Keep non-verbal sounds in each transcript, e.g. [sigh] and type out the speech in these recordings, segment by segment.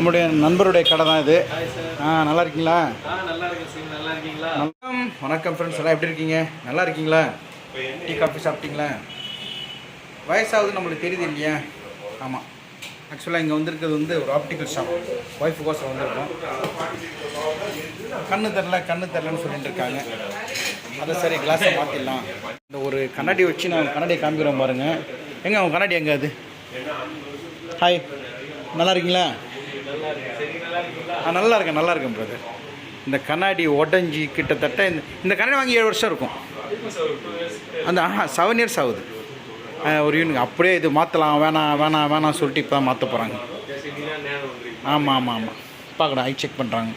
நம்முடைய நண்பருடைய கடை தான் இது. ஆ நல்லா இருக்கீங்களா? வணக்கம். வணக்கம் ஃப்ரெண்ட்ஸ் எல்லாம் எப்படி இருக்கீங்க? நல்லா இருக்கீங்களா? டீ காஃபி சாப்பிட்டீங்களா? வயசாகுது நம்மளுக்கு தெரியுது இல்லையா? ஆமாம் ஆக்சுவலாக இங்கே வந்திருக்கிறது வந்து ஒரு ஆப்டிக்கல் ஷாப் ஒய்ஃபுக்கோசம் வந்திருக்கோம். கண்ணு தெரில கண்ணு தெரிலன்னு சொல்லிட்டு இருக்காங்க. அதை சரி கிளாஸை மாற்றிடலாம் இந்த ஒரு கண்ணாடி வச்சு நான் கண்ணாடியை காமிக்கிறோம் பாருங்க. எங்க அவங்க கண்ணாடி எங்கே அது? ஹாய் நல்லா இருக்கீங்களா? ஆ நல்லா இருக்கேன் நல்லா இருக்கேன் பிரதர் இந்த கண்ணாடி உடஞ்சி கிட்டத்தட்ட இந்த இந்த கண்ணாடி வாங்கி ஏழு வருஷம் இருக்கும். அந்த ஆஹா செவன் இயர்ஸ் ஆகுது. ஆ, ஒரு யூனிட் அப்படியே இது மாற்றலாம் வேணாம் வேணாம் வேணாம் சொல்லிட்டு இப்போ தான் மாற்ற போகிறாங்க ஆமாம் ஆமாம் ஆமாம் பார்க்கணும் ஐ செக் பண்ணுறாங்க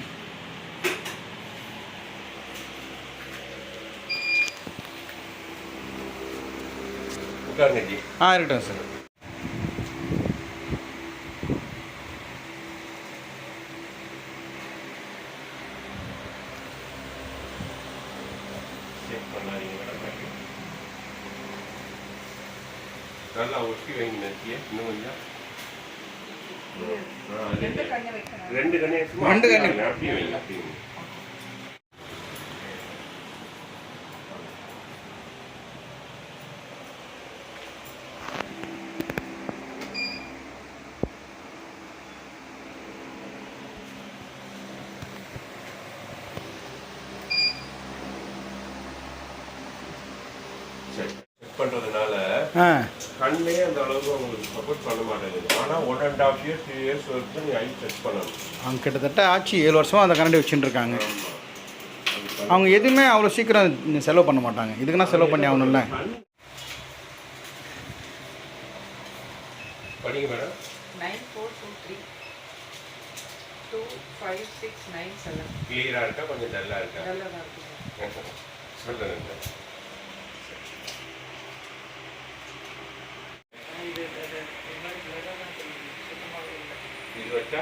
ஆ இருக்கட்டும் சார் செக் பண்ணாதீங்க மேடம் நல்லா ஒட்டி வைங்க நெத்திய இன்னும் கொஞ்சம் ரெண்டு கண்ணே ரெண்டு கண்ணு. அப்படியே வைங்க அப்படியே வைங்க. சரி செக் பண்றதுனால ஆ கண்ணே அந்த அளவுக்கு உங்களுக்கு சப்போர்ட் பண்ண மாட்டேங்குது. ஆனா one and half years two years வரைக்கும் நீ ஐ செக் பண்ணணும். அவங்க கிட்டத்தட்ட ஆச்சு ஏழு வருஷமாக அந்த கண்ணாடி வச்சுட்டு இருக்காங்க அவங்க எதுவுமே அவ்வளோ சீக்கிரம் செலவு பண்ண மாட்டாங்க. இதுக்குன்னா செலவு பண்ணி ஆகணும்ல. கண் படிங்க madam. Nine four two three. Two five six nine seven. கிளியரா இருக்கா? கொஞ்சம் டல்லா இருக்கா? நல்லா தான் இருக்குங்க. [laughs] சொல்லுங்க இது இது- இது இது மாதிரி clear ஆ தான் தெரியுது. சுத்தமாவே இல்லை. இது வச்சா.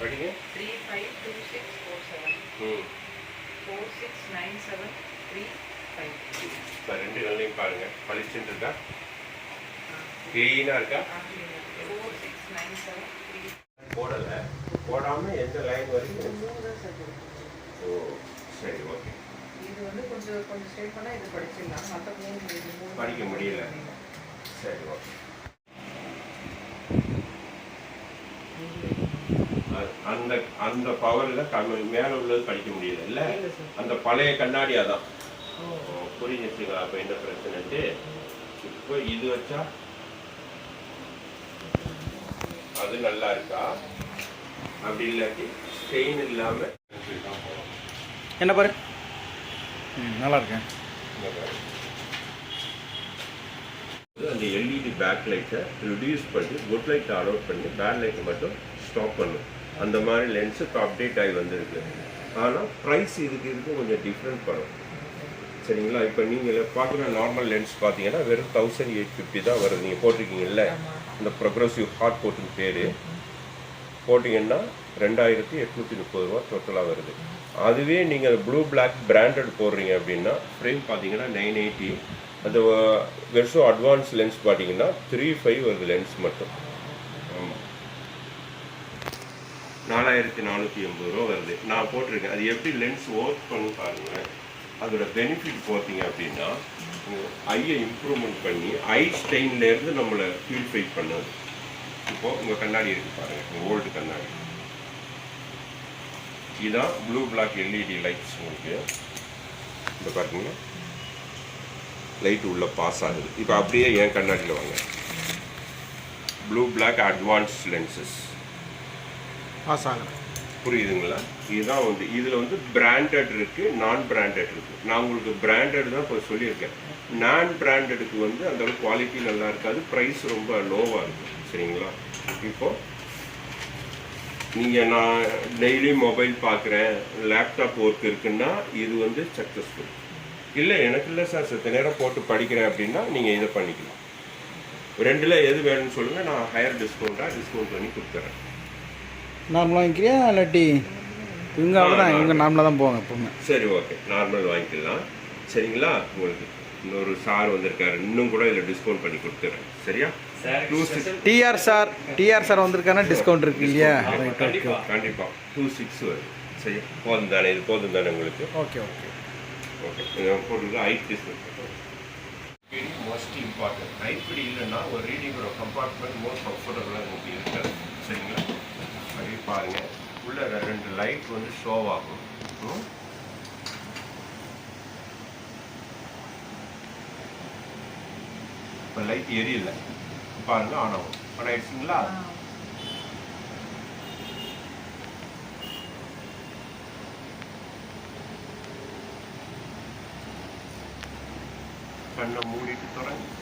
படிங்க. Three five two six four seven. ம். four six nine seven three five. இப்போ ரெண்டு கண்ணையும் பாருங்க. பளிச்சுன்னு இருக்கா? ஆ, கிளீனா இருக்கா. six nine seven three. போடல. போடாம எந்த லைன் வரைக்கும். ஓ சரி ஓகே. இது வந்து கொஞ்சம் கொஞ்சம் ஸ்டே பண்ணா இது படிச்சிடலாம். மற்ற மூணு படிக்க முடியல. சரி ஓகே. அந்த அந்த பவர்ல கண்ணு மேல உள்ளது படிக்க முடியல இல்ல. அந்த பழைய கண்ணாடி அதான். ஓ. புரிஞ்சிச்சுங்களா அப்ப என்ன பிரச்சனைட்டு இப்போ இது வச்சா அது நல்லா இருக்கா? அப்படி இல்லாட்டி ஸ்டெயின் இல்லாம. என்ன பாரு? நல்லா இருக்கேன். அந்த எல்இடி பேக் லைட்டை ரிடியூஸ் பண்ணி குட் லைட் அலோட் பண்ணி பேக் லைட்டை மட்டும் ஸ்டாப் பண்ணும் அந்த மாதிரி லென்ஸு இப்போ அப்டேட் ஆகி வந்திருக்கு. ஆனால் ப்ரைஸ் இதுக்கு இதுக்கு கொஞ்சம் டிஃப்ரெண்ட் பண்ணும் சரிங்களா? இப்போ நீங்கள் பார்க்குற நார்மல் லென்ஸ் பார்த்தீங்கன்னா வெறும் தௌசண்ட் எயிட் ஃபிஃப்டி தான் வருது. நீங்கள் போட்டிருக்கீங்கல்ல. இந்த ப்ரொக்ரஸிவ் ஹாட் கோட்டிங் பேர். போட்டிங்கன்னா ரெண்டாயிரத்தி எட்நூற்றி முப்பது ரூபா டோட்டலாக வருது. அதுவே நீங்கள் ப்ளூ பிளாக் பிராண்டட் போடுறீங்க அப்படின்னா ஃப்ரேம் பார்த்தீங்கன்னா நைன் எயிட்டி அந்த வெர்ஷோ அட்வான்ஸ் லென்ஸ் பார்த்தீங்கன்னா த்ரீ ஃபைவ் வருது லென்ஸ் மட்டும் ஆமாம் நாலாயிரத்தி நானூற்றி எண்பது ரூபா வருது. நான் போட்டிருக்கேன். அது எப்படி லென்ஸ் ஒர்க் பண்ணி பாருங்க. அதோட பெனிஃபிட் பார்த்தீங்க அப்படின்னா ஐயை இம்ப்ரூவ்மெண்ட் பண்ணி ஐ ஸ்டெயின்லேருந்து நம்மளை பியூரிஃபை பண்ணுது. இப்போ உங்கள் கண்ணாடி இருக்கு பாருங்க. ஓல்டு கண்ணாடி. இதுதான் ப்ளூ பிளாக் எல்இடி லைட்ஸ் உங்களுக்கு. இந்த பார்த்தீங்கன்னா லைட் உள்ளே பாஸ் ஆகுது. இப்போ அப்படியே என் கண்ணாடியில் வாங்க. Blue black advance lenses pass ஆகலாம் புரியுதுங்களா? இதுதான் வந்து இதில் வந்து பிராண்டட் இருக்கு நான் பிராண்டட் இருக்கு. நான் உங்களுக்கு பிராண்டட் தான் இப்போ சொல்லியிருக்கேன். நான் பிராண்டடுக்கு வந்து அந்த அளவுக்கு குவாலிட்டி நல்லா இருக்காது ப்ரைஸ் ரொம்ப லோவாக இருக்கும் சரிங்களா? இப்போ நீங்கள் நான் டெய்லி மொபைல் பார்க்குறேன் லேப்டாப் ஒர்க் இருக்குன்னா இது வந்து சக்ஸஸ்ஃபுல் இல்லை எனக்கு இல்லை சார் சத்த நேரம் போட்டு படிக்கிறேன் அப்படின்னா நீங்கள் இதை பண்ணிக்கலாம். ரெண்டில் எது வேணும்னு சொல்லுங்கள் நான் ஹையர் டிஸ்கவுண்ட்டாக டிஸ்கவுண்ட் பண்ணி கொடுத்துறேன். நார்மலாக வாங்கிக்கிறியா இல்லாட்டி இவங்க அவ்வளோதான் இவங்க நார்மலாக தான் போவாங்க எப்பவுமே. சரி ஓகே. நார்மல் வாங்கிக்கலாம். சரிங்களா? உங்களுக்கு இன்னொரு சார் வந்திருக்காரு. இன்னும் கூட இதில் டிஸ்கவுண்ட் பண்ணி கொடுத்துட்றேன் சரியா? Two six TR sir TR sir வந்திருக்கானா discount இருக்கு இல்லையா? ரைட் ஓகே கண்டிப்பா. டூ சிக்ஸ் வரும். சரி போதும் தானே? இது போதும் தானே உங்களுக்கு? Okay okay. ஓகே. இதை போட்டு ஹைட் டிஸ்கவுண்ட் மோஸ்ட் இம்பார்ட்டன்ட் கைப்பிடி இல்லைன்னா ஒரு ரீடிங்கோட கம்பார்ட்மெண்ட் மோர் கம்ஃபர்டபுளாக உங்களுக்கு இருக்காது சரிங்களா? பாருங்க. உள்ள ரெண்டு லைட் வந்து ஷோ ஆகும்? இப்போ லைட் எரியல. பாருங்க ஆன் ஆகும். ஆன் ஆயிடுச்சுங்களா? கண்ணை மூடிட்டு தொடங்க.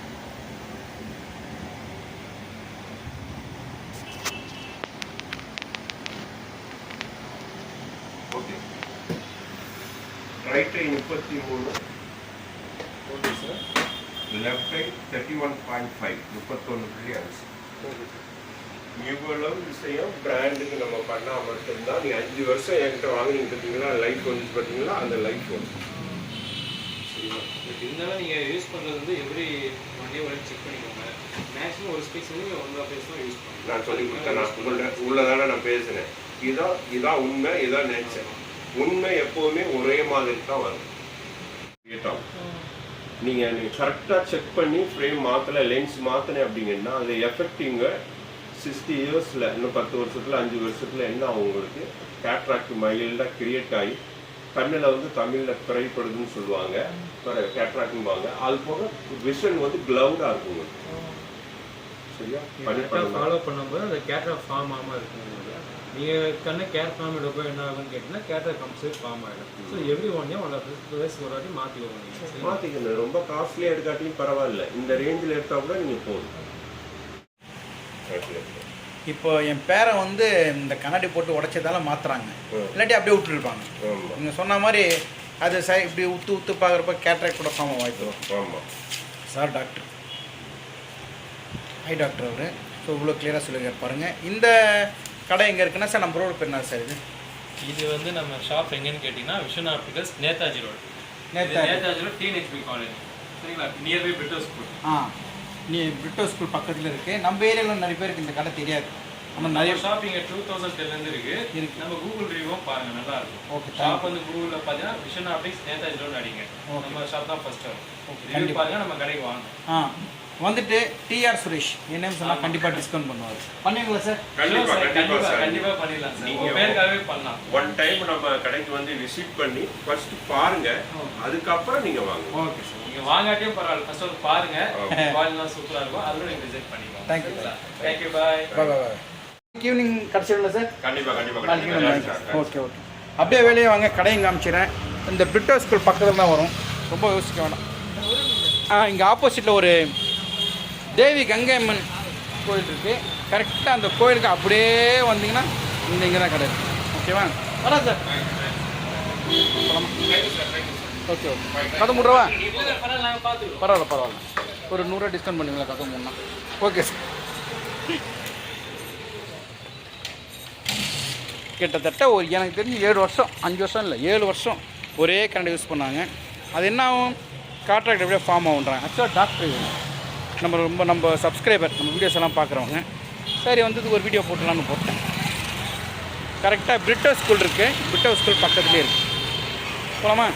ஓகே. ரைட் ஐ முப்பத்தி மூணு. Okay sir. Left eye thirty one point five முப்பத்தொன்று புள்ளி அஞ்சு. இவ்வளவு விஷயம் பிராண்டுக்கு நம்ம பண்ணால் மட்டும்தான். நீ அஞ்சு வருஷம் என்கிட்ட வாங்குனீங்க பார்த்தீங்களா லைஃப் வந்துச்சு பார்த்தீங்களா? அந்த லைஃப் வந்து சரிங்களா? பட் இருந்தாலும் நீங்கள் யூஸ் பண்ணுறது வந்து எவ்ரி ஒன் டே வரைக்கும் செக் பண்ணிக்கோங்க. மேக்ஸிமம் ஒரு ஸ்பீக்ஸ் வந்து ஒன் ஆஃப் யூஸ் பண்ணுங்க நான் சொல்லி கொடுத்தேன். நான் உள்ள உள்ளதானே நான் பேசினேன். இதான் இதான் உண்மை இதான் நேச்சர் உண்மை எப்போவுமே ஒரே மாதிரி தான் வரும். கேட்டோம். நீங்கள் நீங்கள் கரெக்டாக செக் பண்ணி ஃப்ரேம் மாற்றலை லென்ஸ் மாற்றினேன் அப்படிங்கன்னா அது எஃபெக்டிங்க சிக்ஸ்டி இயர்ஸில் இன்னும் பத்து வருஷத்தில் அஞ்சு வருஷத்தில் என்ன ஆகும் உங்களுக்கு? கேட்ராக்ட் மைல்டாக கிரியேட் ஆகி கண்ணில் வந்து தமிழில் பிறைப்படுதுன்னு சொல்லுவாங்க. கேட்ராக்டும்பாங்க அது போக விஷன் வந்து க்ளவுடாக இருக்கும் சரியா? ஃபாலோ பண்ணும்போது அந்த கேட்டர் ஃபார்ம் ஆகாமல் இருக்கும் நீங்கள் கண்ணு கேர் ஃபார்ம் எடுப்போ என்ன ஆகும்னு கேட்டிங்கன்னா கேட்டர் கம்ப்ளீட் ஃபார்ம் ஆகிடும் so every one year one of days ஒரு வாட்டி மாற்றிக்கோங்க நீங்கள் மாற்றிக்கணும் ரொம்ப காஸ்ட்லியாக எடுக்காட்டியும் பரவாயில்ல. இந்த ரேஞ்சில் எடுத்தால் கூட நீங்கள் போதும். இப்போ என் பேரை வந்து இந்த கண்ணாடி போட்டு உடைச்சதால மாத்துறாங்க. இல்லாட்டி அப்படியே விட்டுருப்பாங்க. நீங்கள் சொன்ன மாதிரி அது சை இப்படி உத்து உத்து பார்க்குறப்ப கேட்ராக்ட் கூட ஃபார்ம் வாய்ப்பு ஆமாம் சார் டாக்டர் ஹை டாக்டர் அவர். ஸோ இவ்வளோ கிளியராக சொல்லியிருக்காரு. பாருங்கள் இந்த கடை எங்கே இருக்குன்னா சார் நம்ம ரோடு பேர் சார் இது? இது வந்து நம்ம ஷாப் எங்கன்னு கேட்டிங்கன்னா vision opticals Netaji road. Netaji. Netaji road TNHP college சரிங்களா? நியர்பை பிரிட்டோ ஸ்கூல் ஆ நீ பிரிட்டோ ஸ்கூல் பக்கத்தில் இருக்குது நம்ம ஏரியாவில் நிறைய பேருக்கு இந்த கடை தெரியாது. ஆனால் நிறைய ஷாப் இங்கே டூ தௌசண்ட் டென்லேருந்து இருக்கு. இருக்கு. நம்ம கூகுள் ரிவ்யூவும் பாருங்க நல்லா இருக்கும். ஓகே ஷாப் வந்து கூகுளில் பார்த்தீங்கன்னா விஷன் ஆப்டிக்ஸ் நேதாஜி ரோடு அடிங்க. நம்ம ஷாப் தான் ஃபர்ஸ்ட் வரும் ரிவ்யூ கண்டிப்பா. பாருங்க நம்ம கடைக்கு வாங்க. ஆ. வந்துட்டு டிஆர் சுரேஷ். என் நேம் சொன்னால் கண்டிப்பாக டிஸ்கவுண்ட் பண்ணுவார். பண்ணுவீங்களா சார்? கண்டிப்பாக. கண்டிப்பாக கண்டிப்பா சார் கண்டிப்பா பண்ணிடலாம் சார் நீங்க உங்க பேருக்காகவே பண்ணலாம். ஒன் டைம் நம்ம கடைக்கு வந்து விசிட் பண்ணி ஃபர்ஸ்ட் பாருங்க. அதுக்கப்புறம் நீங்கள் வாங்க. ஓகே சார் நீங்க வாங்காட்டியும் பரவாயில்ல. ஃபர்ஸ்ட் வந்து பாருங்க. குவாலிட்டிலாம் சூப்பரா இருக்கும். அதோட நீங்க விசிட் பண்ணிக்கோங்க Thank you. Thank you bye bye bye evening கிடச்சிடல sir கண்டிப்பாக கண்டிப்பாக கண்டிப்பாக ஓகே ஓகே அப்படியே வெளியே வாங்க கடையும் காமிச்சிடுறேன் இந்த பிரிட்டோ ஸ்கூல் பக்கத்தில் தான் வரும். ரொம்ப யோசிக்க வேண்டாம் ஆ இங்கே ஆப்போசிட்டில் ஒரு தேவி கங்கை அம்மன் கோயில் இருக்குது கரெக்டாக அந்த கோயிலுக்கு அப்படியே வந்தீங்கன்னா இந்த இங்கே தான் கடை ஓகேவா வரா சார். ஓகே ஓகே கதை முடுறவா பரவாயில்ல பரவாயில்ல. ஒரு நூறுரூவா டிஸ்கவுண்ட் பண்ணுவீங்களா கதை மூணுனா ஓகே சார். கிட்டத்தட்ட ஒரு எனக்கு தெரிஞ்சு ஏழு வருஷம் அஞ்சு வருஷம் இல்லை ஏழு வருஷம் ஒரே கரண்ட் யூஸ் பண்ணாங்க. அது என்ன ஆகும்? கான்ட்ராக்ட் எப்படியே ஃபார்ம் ஆகுன்றாங்க ஆக்சுவலாக டாக்டர் நம்ம ரொம்ப நம்ம சப்ஸ்கிரைபர் நம்ம வீடியோஸ் எல்லாம் பார்க்குறவங்க சரி வந்து இது ஒரு வீடியோ போட்டலான்னு போட்டேன். கரெக்டாக பிரிட்டோ ஸ்கூல் இருக்குது பிரிட்டோ ஸ்கூல் பக்கத்துலேயே இருக்குது போகலாமா